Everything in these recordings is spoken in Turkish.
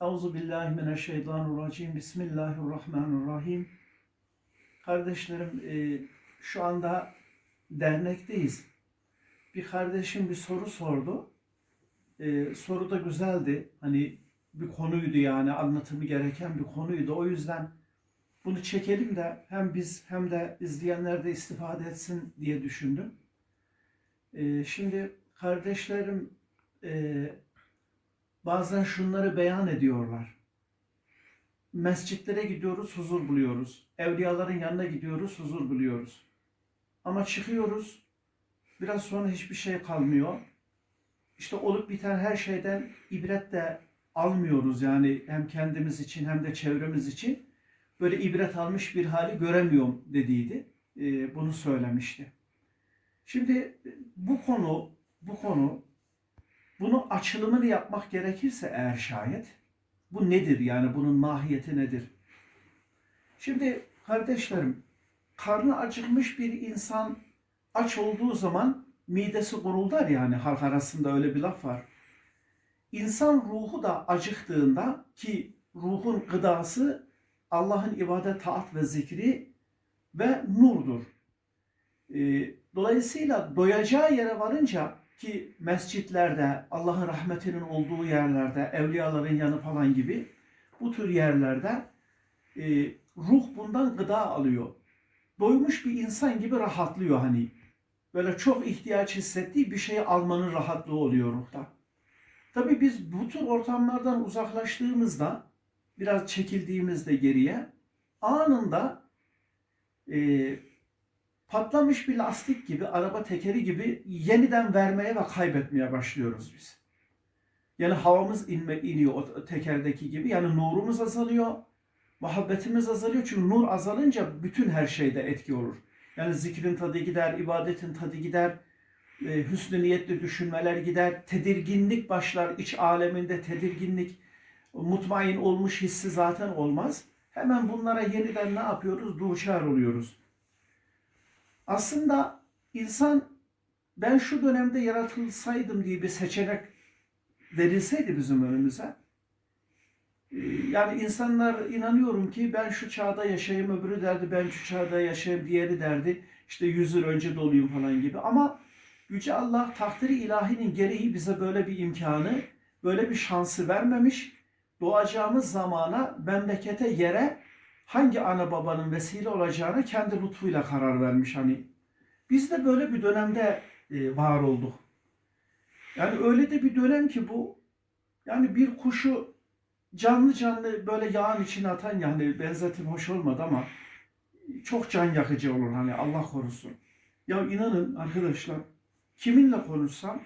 Euzu billahi mineşşeytanirracim. Bismillahirrahmanirrahim. Kardeşlerim, e, şu anda dernekteyiz. Bir kardeşim bir soru sordu. E, soru da güzeldi. Hani bir konuydu yani anlatımı gereken bir konuydu. O yüzden bunu çekelim de hem biz hem de izleyenler de istifade etsin diye düşündüm. E, şimdi kardeşlerim e, bazen şunları beyan ediyorlar. Mescitlere gidiyoruz, huzur buluyoruz. Evliyaların yanına gidiyoruz, huzur buluyoruz. Ama çıkıyoruz, biraz sonra hiçbir şey kalmıyor. İşte olup biten her şeyden ibret de almıyoruz yani hem kendimiz için hem de çevremiz için. Böyle ibret almış bir hali göremiyorum dediydi. Ee, bunu söylemişti. Şimdi bu konu, bu konu bunu açılımını yapmak gerekirse eğer şayet bu nedir yani bunun mahiyeti nedir? Şimdi kardeşlerim karnı acıkmış bir insan aç olduğu zaman midesi guruldar yani halk arasında öyle bir laf var. İnsan ruhu da acıktığında ki ruhun gıdası Allah'ın ibadet, taat ve zikri ve nurdur. Ee, Dolayısıyla doyacağı yere varınca ki mescitlerde, Allah'ın rahmetinin olduğu yerlerde, evliyaların yanı falan gibi bu tür yerlerde e, ruh bundan gıda alıyor. Doymuş bir insan gibi rahatlıyor hani. Böyle çok ihtiyaç hissettiği bir şeyi almanın rahatlığı oluyor ruhta. Tabii biz bu tür ortamlardan uzaklaştığımızda, biraz çekildiğimizde geriye, anında e, patlamış bir lastik gibi, araba tekeri gibi yeniden vermeye ve kaybetmeye başlıyoruz biz. Yani havamız inme, iniyor o tekerdeki gibi. Yani nurumuz azalıyor, muhabbetimiz azalıyor. Çünkü nur azalınca bütün her şeyde etki olur. Yani zikrin tadı gider, ibadetin tadı gider, e, hüsnü niyetli düşünmeler gider, tedirginlik başlar, iç aleminde tedirginlik, mutmain olmuş hissi zaten olmaz. Hemen bunlara yeniden ne yapıyoruz? Duçar oluyoruz. Aslında insan ben şu dönemde yaratılsaydım diye bir seçenek verilseydi bizim önümüze. e, Yani insanlar inanıyorum ki ben şu çağda yaşayayım, öbürü derdi ben şu çağda yaşayayım, diğeri derdi işte yüz yıl önce doluyum falan gibi. Ama Yüce Allah takdiri ilahinin gereği bize böyle bir imkanı, böyle bir şansı vermemiş. Doğacağımız zamana, memlekete, yere hangi ana babanın vesile olacağını kendi lütfuyla karar vermiş hani. Biz de böyle bir dönemde e, var olduk. Yani öyle de bir dönem ki bu yani bir kuşu canlı canlı böyle yağın içine atan yani benzetim hoş olmadı ama çok can yakıcı olur hani Allah korusun. Ya inanın arkadaşlar kiminle konuşsam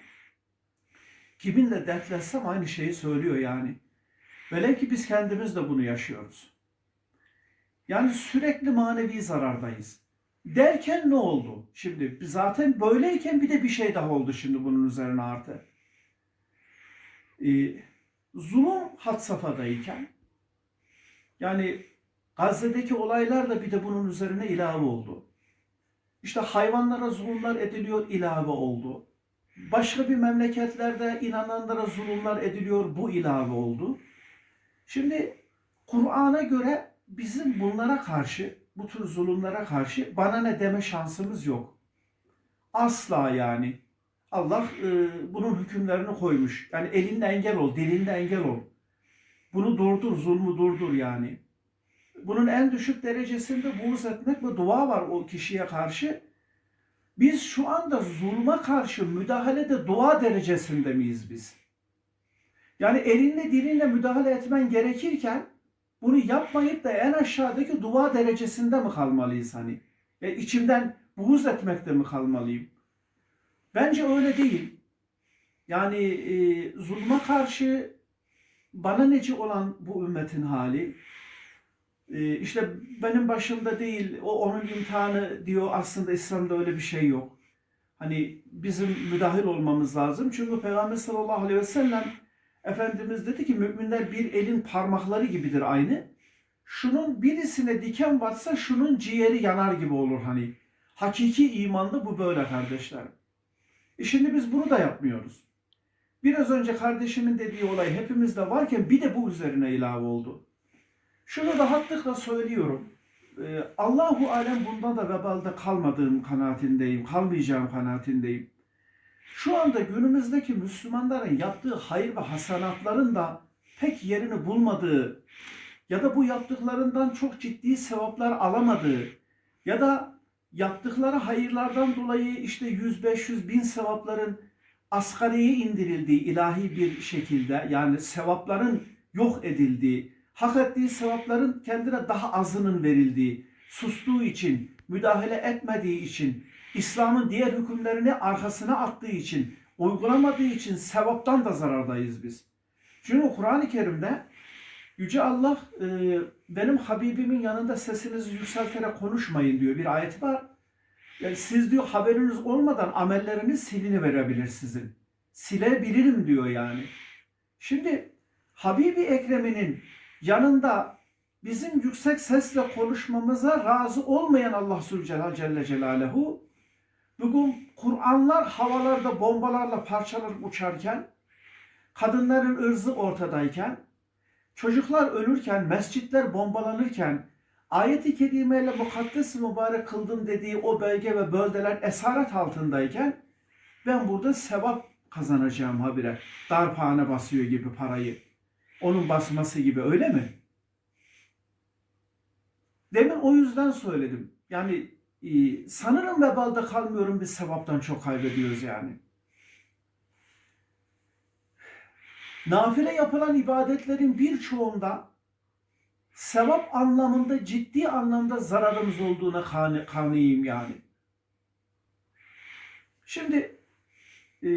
kiminle dertleşsem aynı şeyi söylüyor yani. Velev ki biz kendimiz de bunu yaşıyoruz. Yani sürekli manevi zarardayız. Derken ne oldu? Şimdi zaten böyleyken bir de bir şey daha oldu şimdi bunun üzerine artı. Ee, zulüm had safhadayken yani Gazze'deki olaylar da bir de bunun üzerine ilave oldu. İşte hayvanlara zulümler ediliyor ilave oldu. Başka bir memleketlerde inananlara zulümler ediliyor bu ilave oldu. Şimdi Kur'an'a göre bizim bunlara karşı, bu tür zulümlere karşı bana ne deme şansımız yok. Asla yani. Allah e, bunun hükümlerini koymuş. Yani elinde engel ol, dilinde engel ol. Bunu durdur, zulmü durdur yani. Bunun en düşük derecesinde buğz etmek ve dua var o kişiye karşı. Biz şu anda zulma karşı müdahalede dua derecesinde miyiz biz? Yani elinle dilinle müdahale etmen gerekirken bunu yapmayıp da en aşağıdaki dua derecesinde mi kalmalıyız hani? E, içimden buğz etmekte mi kalmalıyım? Bence öyle değil. Yani e, zulma karşı bana neci olan bu ümmetin hali, e, işte benim başımda değil, o onun imtihanı diyor aslında İslam'da öyle bir şey yok. Hani bizim müdahil olmamız lazım. Çünkü Peygamber sallallahu aleyhi ve sellem Efendimiz dedi ki müminler bir elin parmakları gibidir aynı. Şunun birisine diken batsa şunun ciğeri yanar gibi olur hani. Hakiki imanda bu böyle kardeşler. E şimdi biz bunu da yapmıyoruz. Biraz önce kardeşimin dediği olay hepimizde varken bir de bu üzerine ilave oldu. Şunu rahatlıkla söylüyorum. Ee, Allahu alem bunda da vebalde kalmadığım kanaatindeyim, kalmayacağım kanaatindeyim. Şu anda günümüzdeki Müslümanların yaptığı hayır ve hasanatların da pek yerini bulmadığı ya da bu yaptıklarından çok ciddi sevaplar alamadığı ya da yaptıkları hayırlardan dolayı işte 100, 500, bin sevapların asgariye indirildiği ilahi bir şekilde yani sevapların yok edildiği, hak ettiği sevapların kendine daha azının verildiği, sustuğu için, müdahale etmediği için, İslam'ın diğer hükümlerini arkasına attığı için, uygulamadığı için sevaptan da zarardayız biz. Çünkü Kur'an-ı Kerim'de Yüce Allah e, benim Habibimin yanında sesinizi yükselterek konuşmayın diyor bir ayet var. Yani siz diyor haberiniz olmadan amelleriniz silini verebilir sizin. Silebilirim diyor yani. Şimdi Habibi Ekrem'inin yanında bizim yüksek sesle konuşmamıza razı olmayan Allah Zülcelal Celle Celaluhu bugün Kur'anlar havalarda bombalarla parçalanıp uçarken kadınların ırzı ortadayken çocuklar ölürken, mescitler bombalanırken ayet-i kerimeyle mukaddes mübarek kıldım dediği o bölge ve bölgeler esaret altındayken ben burada sevap kazanacağım habire. Darphane basıyor gibi parayı. Onun basması gibi öyle mi? Demin o yüzden söyledim. Yani sanırım vebalda kalmıyorum biz sevaptan çok kaybediyoruz yani. Nafile yapılan ibadetlerin birçoğunda sevap anlamında ciddi anlamda zararımız olduğuna kani, kaniyim yani. Şimdi e,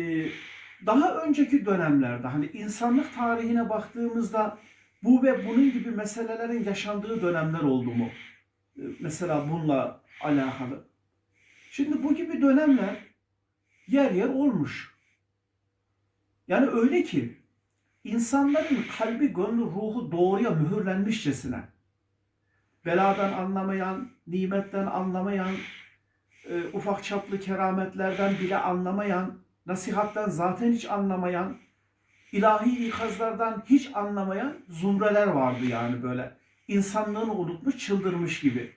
daha önceki dönemlerde hani insanlık tarihine baktığımızda bu ve bunun gibi meselelerin yaşandığı dönemler oldu mu? E, mesela bununla alakalı. Şimdi bu gibi dönemler yer yer olmuş. Yani öyle ki insanların kalbi, gönlü, ruhu doğruya mühürlenmişçesine. Beladan anlamayan, nimetten anlamayan, e, ufak çaplı kerametlerden bile anlamayan, nasihattan zaten hiç anlamayan, ilahi ikazlardan hiç anlamayan zumreler vardı yani böyle. İnsanlığını unutmuş, çıldırmış gibi.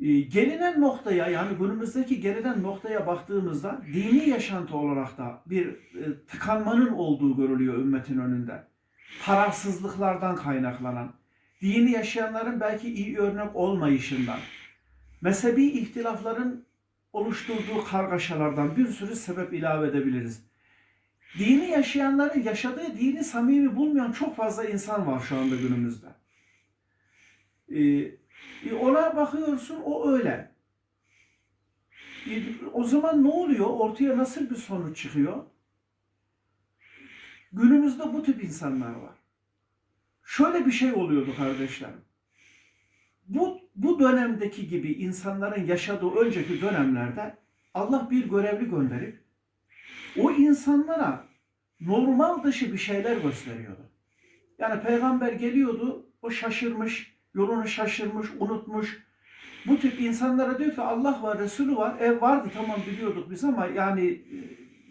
E, gelinen noktaya yani günümüzdeki gelinen noktaya baktığımızda dini yaşantı olarak da bir e, tıkanmanın olduğu görülüyor ümmetin önünde. Kararsızlıklardan kaynaklanan, dini yaşayanların belki iyi örnek olmayışından, mezhebi ihtilafların oluşturduğu kargaşalardan bir sürü sebep ilave edebiliriz. Dini yaşayanların yaşadığı dini samimi bulmayan çok fazla insan var şu anda günümüzde. Ee, e ona bakıyorsun o öyle. E, o zaman ne oluyor? Ortaya nasıl bir sonuç çıkıyor? Günümüzde bu tip insanlar var. Şöyle bir şey oluyordu kardeşlerim. Bu, bu dönemdeki gibi insanların yaşadığı önceki dönemlerde Allah bir görevli gönderip o insanlara normal dışı bir şeyler gösteriyordu. Yani peygamber geliyordu, o şaşırmış, yolunu şaşırmış, unutmuş. Bu tip insanlara diyor ki Allah var, Resulü var. Ev vardı tamam biliyorduk biz ama yani e,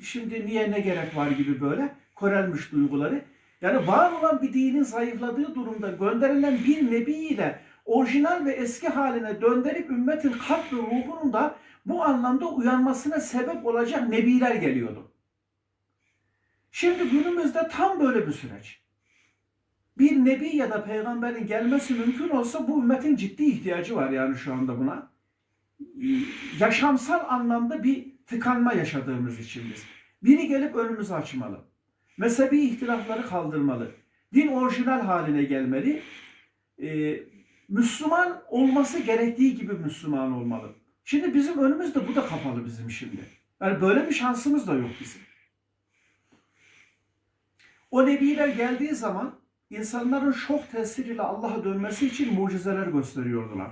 şimdi niye ne gerek var gibi böyle körelmiş duyguları. Yani var olan bir dinin zayıfladığı durumda gönderilen bir nebi ile orijinal ve eski haline döndürüp ümmetin kalp ve ruhunun da bu anlamda uyanmasına sebep olacak nebiler geliyordu. Şimdi günümüzde tam böyle bir süreç bir nebi ya da peygamberin gelmesi mümkün olsa bu ümmetin ciddi ihtiyacı var yani şu anda buna. Yaşamsal anlamda bir tıkanma yaşadığımız için biz. Biri gelip önümüzü açmalı. Mezhebi ihtilafları kaldırmalı. Din orijinal haline gelmeli. Ee, Müslüman olması gerektiği gibi Müslüman olmalı. Şimdi bizim önümüzde bu da kapalı bizim şimdi. Yani böyle bir şansımız da yok bizim. O nebiler geldiği zaman insanların şok tesiriyle Allah'a dönmesi için mucizeler gösteriyordular.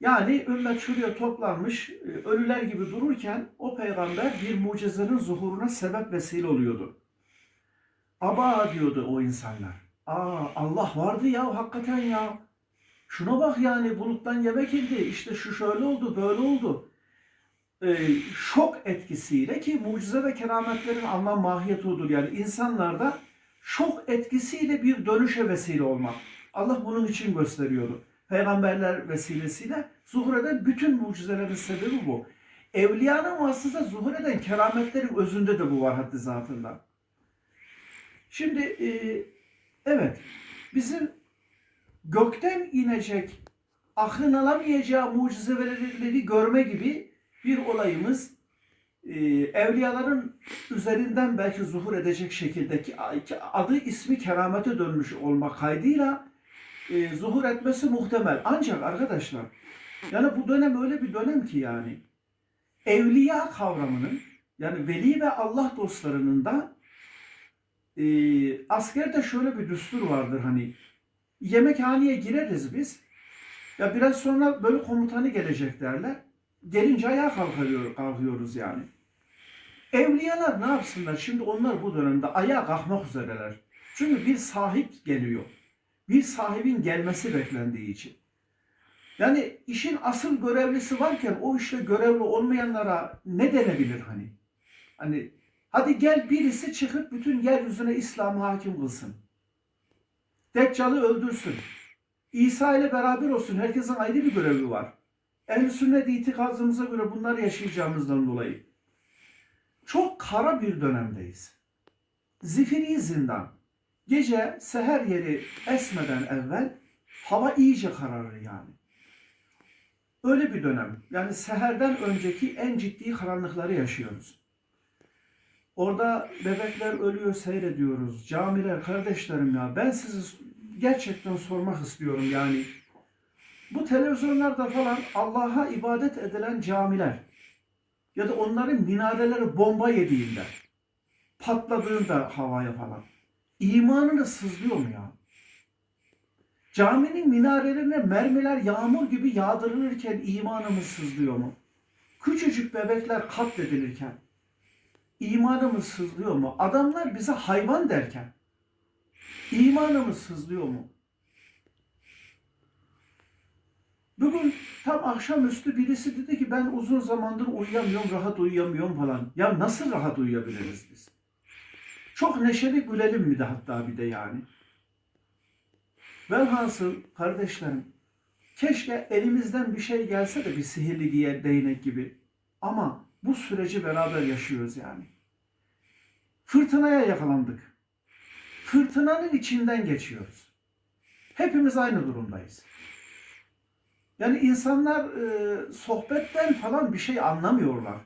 Yani ümmet şuraya toplanmış, e, ölüler gibi dururken o peygamber bir mucizenin zuhuruna sebep vesile oluyordu. Aba diyordu o insanlar. Aa Allah vardı ya hakikaten ya. Şuna bak yani buluttan yemek indi. İşte şu şöyle oldu, böyle oldu. e, şok etkisiyle ki mucize ve kerametlerin anlam mahiyeti odur. Yani insanlarda şok etkisiyle bir dönüşe vesile olmak. Allah bunun için gösteriyordu. Peygamberler vesilesiyle zuhur eden bütün mucizelerin sebebi bu. Evliyanın vasıtasıyla zuhur eden kerametlerin özünde de bu var haddi zatında. Şimdi e, evet bizim gökten inecek aklın alamayacağı mucizeleri görme gibi bir olayımız e, evliyaların üzerinden belki zuhur edecek şekildeki adı ismi keramete dönmüş olmak kaydıyla e, zuhur etmesi muhtemel. Ancak arkadaşlar yani bu dönem öyle bir dönem ki yani evliya kavramının yani veli ve Allah dostlarının da e, askerde şöyle bir düstur vardır hani yemekhaneye gireriz biz ya biraz sonra böyle komutanı gelecek derler. Gelince ayağa kalkıyor, kalkıyoruz yani. Evliyalar ne yapsınlar? Şimdi onlar bu dönemde ayağa kalkmak üzereler. Çünkü bir sahip geliyor. Bir sahibin gelmesi beklendiği için. Yani işin asıl görevlisi varken o işte görevli olmayanlara ne denebilir hani? Hani hadi gel birisi çıkıp bütün yeryüzüne İslam'ı hakim kılsın. Deccal'ı öldürsün. İsa ile beraber olsun. Herkesin ayrı bir görevi var. Ehl-i sünnet itikadımıza göre bunları yaşayacağımızdan dolayı. Çok kara bir dönemdeyiz. Zifiri zindan. Gece seher yeri esmeden evvel hava iyice kararır yani. Öyle bir dönem. Yani seherden önceki en ciddi karanlıkları yaşıyoruz. Orada bebekler ölüyor seyrediyoruz. Camiler kardeşlerim ya ben sizi gerçekten sormak istiyorum yani. Bu televizyonlarda falan Allah'a ibadet edilen camiler ya da onların minareleri bomba yediğinde patladığında havaya falan imanını sızlıyor mu ya? Caminin minarelerine mermiler yağmur gibi yağdırılırken imanımız sızlıyor mu? Küçücük bebekler katledilirken imanımız sızlıyor mu? Adamlar bize hayvan derken İmanımız sızlıyor mu? Bugün tam akşamüstü birisi dedi ki ben uzun zamandır uyuyamıyorum, rahat uyuyamıyorum falan. Ya nasıl rahat uyuyabiliriz biz? Çok neşeli gülelim mi de hatta bir de yani. Velhasıl kardeşlerim, keşke elimizden bir şey gelse de bir sihirli diye değnek gibi. Ama bu süreci beraber yaşıyoruz yani. Fırtınaya yakalandık fırtınanın içinden geçiyoruz. Hepimiz aynı durumdayız. Yani insanlar e, sohbetten falan bir şey anlamıyorlar.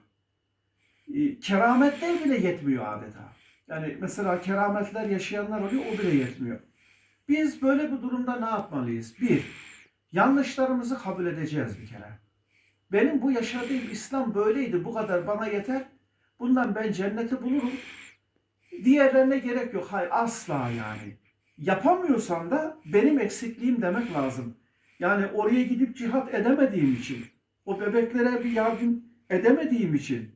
E, kerametler bile yetmiyor adeta. Yani mesela kerametler yaşayanlar oluyor o bile yetmiyor. Biz böyle bir durumda ne yapmalıyız? Bir, yanlışlarımızı kabul edeceğiz bir kere. Benim bu yaşadığım İslam böyleydi, bu kadar bana yeter. Bundan ben cenneti bulurum. Diğerlerine gerek yok. Hayır asla yani. Yapamıyorsan da benim eksikliğim demek lazım. Yani oraya gidip cihat edemediğim için, o bebeklere bir yardım edemediğim için,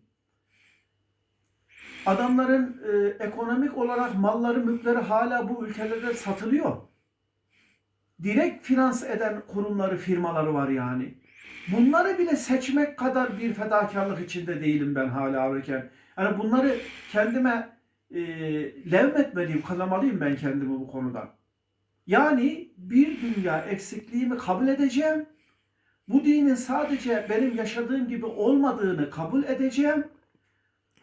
adamların e, ekonomik olarak malları, mülkleri hala bu ülkelerde satılıyor. Direkt finans eden kurumları, firmaları var yani. Bunları bile seçmek kadar bir fedakarlık içinde değilim ben hala alırken. Yani bunları kendime e, levmetmeliyim, kalamalıyım ben kendimi bu konuda. Yani bir dünya eksikliğimi kabul edeceğim. Bu dinin sadece benim yaşadığım gibi olmadığını kabul edeceğim.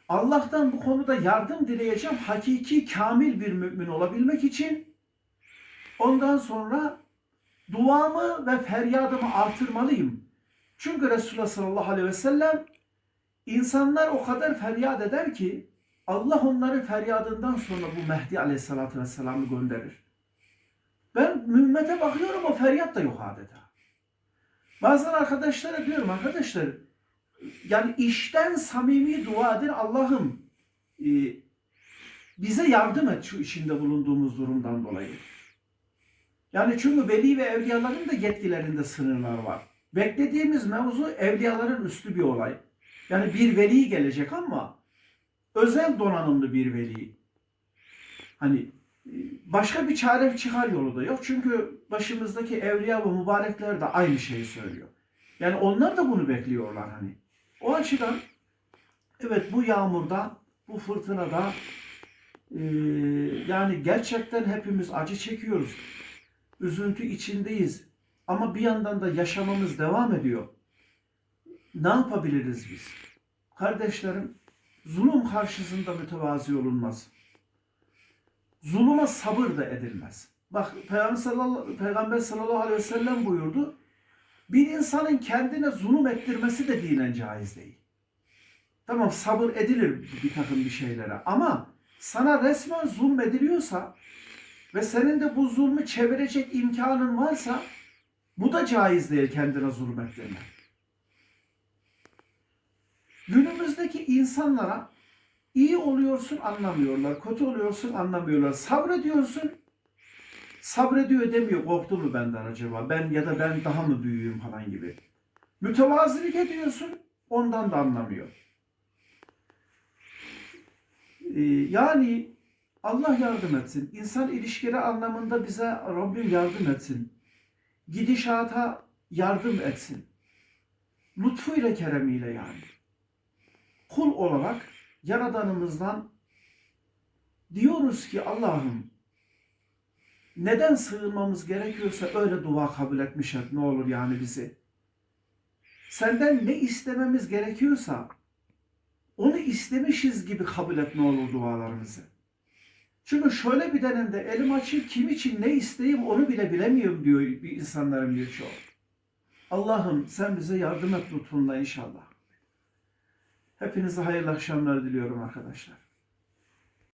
Allah'tan bu konuda yardım dileyeceğim. Hakiki, kamil bir mümin olabilmek için. Ondan sonra duamı ve feryadımı artırmalıyım. Çünkü Resulullah sallallahu aleyhi ve sellem insanlar o kadar feryat eder ki Allah onların feryadından sonra bu Mehdi aleyhissalatü vesselam'ı gönderir. Ben ümmete bakıyorum o feryat da yok adeta. Bazen arkadaşlara diyorum arkadaşlar yani işten samimi dua edin Allah'ım e, bize yardım et şu içinde bulunduğumuz durumdan dolayı. Yani çünkü veli ve evliyaların da yetkilerinde sınırlar var. Beklediğimiz mevzu evliyaların üstü bir olay. Yani bir veli gelecek ama özel donanımlı bir veli. Hani başka bir çare çıkar yolu da yok. Çünkü başımızdaki evliya ve mübarekler de aynı şeyi söylüyor. Yani onlar da bunu bekliyorlar hani. O açıdan evet bu yağmurda, bu fırtınada e, yani gerçekten hepimiz acı çekiyoruz. Üzüntü içindeyiz. Ama bir yandan da yaşamamız devam ediyor. Ne yapabiliriz biz? Kardeşlerim, zulüm karşısında mütevazi olunmaz. Zuluma sabır da edilmez. Bak Peygamber sallallahu, Peygamber sallallahu aleyhi ve sellem buyurdu. Bir insanın kendine zulüm ettirmesi de dinen caiz değil. Tamam sabır edilir bir takım bir şeylere ama sana resmen zulmediliyorsa ve senin de bu zulmü çevirecek imkanın varsa bu da caiz değil kendine zulmettirme. Günümüzdeki insanlara iyi oluyorsun anlamıyorlar, kötü oluyorsun anlamıyorlar. Sabrediyorsun, sabrediyor demiyor korktu mu benden acaba? Ben ya da ben daha mı büyüğüm falan gibi. Mütevazilik ediyorsun, ondan da anlamıyor. Ee, yani Allah yardım etsin. İnsan ilişkileri anlamında bize Rabbim yardım etsin. Gidişata yardım etsin. Lütfuyla, keremiyle yani. Kul olarak Yaradanımızdan diyoruz ki Allah'ım neden sığınmamız gerekiyorsa öyle dua kabul etmiş et ne olur yani bizi. Senden ne istememiz gerekiyorsa onu istemişiz gibi kabul et ne olur dualarımızı. Çünkü şöyle bir dönemde elim açık kim için ne isteyeyim onu bile bilemiyorum diyor bir insanların birçoğu. Allah'ım sen bize yardım et lütfunla inşallah. Hepinize hayırlı akşamlar diliyorum arkadaşlar.